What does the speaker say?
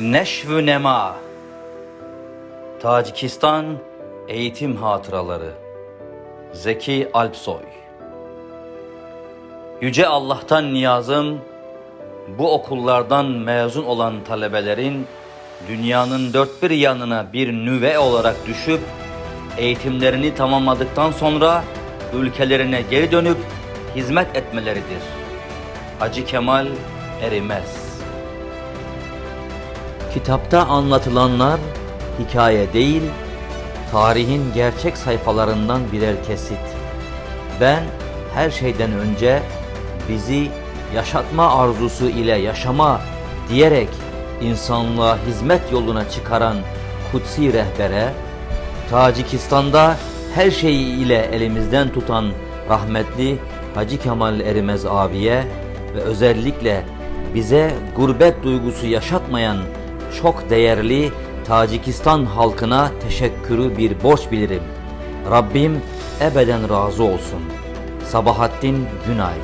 Neşvü Nema. Tacikistan Eğitim Hatıraları. Zeki Alpsoy. Yüce Allah'tan niyazım bu okullardan mezun olan talebelerin dünyanın dört bir yanına bir nüve olarak düşüp eğitimlerini tamamladıktan sonra ülkelerine geri dönüp hizmet etmeleridir. Hacı Kemal Erimez Kitapta anlatılanlar hikaye değil, tarihin gerçek sayfalarından birer kesit. Ben her şeyden önce bizi yaşatma arzusu ile yaşama diyerek insanlığa hizmet yoluna çıkaran kutsi rehbere, Tacikistan'da her şeyi ile elimizden tutan rahmetli Hacı Kemal Erimez abiye ve özellikle bize gurbet duygusu yaşatmayan çok değerli Tacikistan halkına teşekkürü bir borç bilirim. Rabbim ebeden razı olsun. Sabahattin Günay